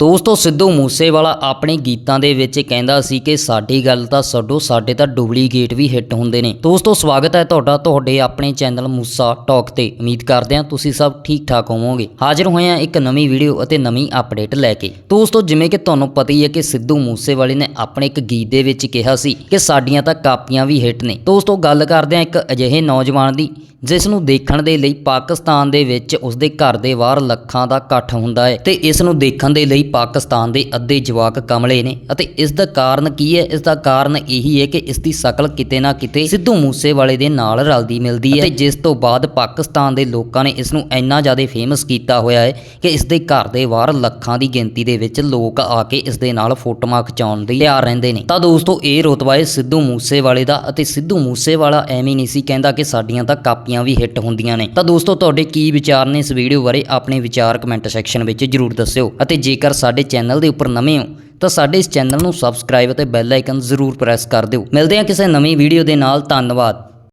ਦੋਸਤੋ ਸਿੱਧੂ ਮੂਸੇਵਾਲਾ ਆਪਣੇ ਗੀਤਾਂ ਦੇ ਵਿੱਚ ਕਹਿੰਦਾ ਸੀ ਕਿ ਸਾਡੀ ਗੱਲ ਤਾਂ ਛੱਡੋ, ਸਾਡੇ ਤਾਂ ਡੁਪਲੀਕੇਟ ਵੀ ਹਿੱਟ ਹੁੰਦੇ ਨੇ। ਦੋਸਤੋ ਸਵਾਗਤ ਹੈ ਤੁਹਾਡਾ ਤੁਹਾਡੇ ਆਪਣੇ ਚੈਨਲ ਮੂਸਾ ਟਾਕ ਤੇ। ਉਮੀਦ ਕਰਦੇ ਹਾਂ ਤੁਸੀਂ ਸਭ ਠੀਕ ਠਾਕ ਹੋਵੋਗੇ। ਹਾਜ਼ਰ ਹੋਏ ਹਾਂ ਇੱਕ ਨਵੀਂ ਵੀਡੀਓ ਅਤੇ ਨਵੀਂ ਅਪਡੇਟ ਲੈ ਕੇ। ਦੋਸਤੋ ਜਿਵੇਂ ਕਿ ਤੁਹਾਨੂੰ ਪਤਾ ਹੀ ਹੈ ਕਿ ਸਿੱਧੂ ਮੂਸੇਵਾਲੇ ਨੇ ਆਪਣੇ ਇੱਕ ਗੀਤ ਦੇ ਵਿੱਚ ਕਿਹਾ ਸੀ ਕਿ ਸਾਡੀਆਂ ਤਾਂ ਕਾਪੀਆਂ ਵੀ ਹਿੱਟ ਨੇ। ਦੋਸਤੋ ਗੱਲ ਕਰਦੇ ਹਾਂ ਇੱਕ ਅਜਿਹੇ ਨੌਜਵਾਨ ਦੀ, ਜਿਸ ਨੂੰ ਦੇਖਣ ਦੇ ਲਈ ਪਾਕਿਸਤਾਨ ਦੇ ਵਿੱਚ ਉਸਦੇ ਘਰ ਦੇ ਬਾਹਰ ਲੱਖਾਂ ਦਾ ਇਕੱਠ ਹੁੰਦਾ ਹੈ ਤੇ ਇਸ ਨੂੰ ਦੇਖਣ ਦੇ ਲਈ ਪਾਕਿਸਤਾਨ ਦੇ ਅੱਧੇ ਜਵਾਕ ਕਮਲੇ ਨੇ ਅਤੇ ਇਸ ਦਾ ਕਾਰਨ ਕੀ ਹੈ? ਇਸ ਦਾ ਕਾਰਨ ਇਹੀ ਹੈ ਕਿ ਇਸ ਦੀ ਸ਼ਕਲ ਕਿਤੇ ਨਾ ਕਿਤੇ ਸਿੱਧੂ ਮੂਸੇਵਾਲੇ ਦੇ ਨਾਲ ਰਲਦੀ ਮਿਲਦੀ ਹੈ। ਤੇ ਜਿਸ ਤੋਂ ਬਾਅਦ ਪਾਕਿਸਤਾਨ ਦੇ ਲੋਕਾਂ ਨੇ ਇਸ ਨੂੰ ਇੰਨਾ ਜ਼ਿਆਦਾ ਫੇਮਸ ਕੀਤਾ ਹੋਇਆ ਹੈ ਕਿ ਇਸ ਦੇ ਘਰ ਦੇ ਬਾਹਰ ਲੱਖਾਂ ਦੀ ਗਿਣਤੀ ਦੇ ਵਿੱਚ ਲੋਕ ਆ ਕੇ ਇਸ ਦੇ ਨਾਲ ਫੋਟੋਆਂ ਖਿਚਾਉਣ ਲਈ ਤਿਆਰ ਰਹਿੰਦੇ ਨੇ। ਤਾਂ ਦੋਸਤੋ, ਇਹ ਰੁਤਬਾ ਹੈ ਸਿੱਧੂ ਮੂਸੇਵਾਲੇ ਦਾ ਅਤੇ ਸਿੱਧੂ ਮੂਸੇਵਾਲਾ ਐਵੇਂ ਨਹੀਂ ਸੀ ਕਹਿੰਦਾ ਕਿ ਸਾਡੀਆਂ ਤਾਂ ਕਾਪੀਆਂ ਵੀ ਹਿੱਟ ਹੁੰਦੀਆਂ ਨੇ। ਤਾਂ ਦੋਸਤੋ, ਤੁਹਾਡੇ ਕੀ ਵਿਚਾਰ ਨੇ? ਇਸ ਵੀਡੀਓ ਬਾਰੇ ਆਪਣੇ ਵਿਚਾਰ ਕਮੈਂਟ ਸੈਕਸ਼ਨ ਵਿੱਚ ਜਰੂਰ ਦੱਸਿਓ ਅਤੇ ਜੇਕਰ ਸਾਡੇ ਚੈਨਲ ਦੇ ਉੱਪਰ ਨਵੇਂ ਹੋ, ਤਾਂ ਸਾਡੇ ਇਸ ਚੈਨਲ ਨੂੰ ਸਬਸਕ੍ਰਾਈਬ ਅਤੇ ਬੈਲ ਆਈਕਨ ਜ਼ਰੂਰ ਪ੍ਰੈਸ ਕਰ ਦਿਓ। ਮਿਲਦੇ ਹਾਂ ਕਿਸੇ ਨਵੀਂ ਵੀਡੀਓ ਦੇ ਨਾਲ। ਧੰਨਵਾਦ।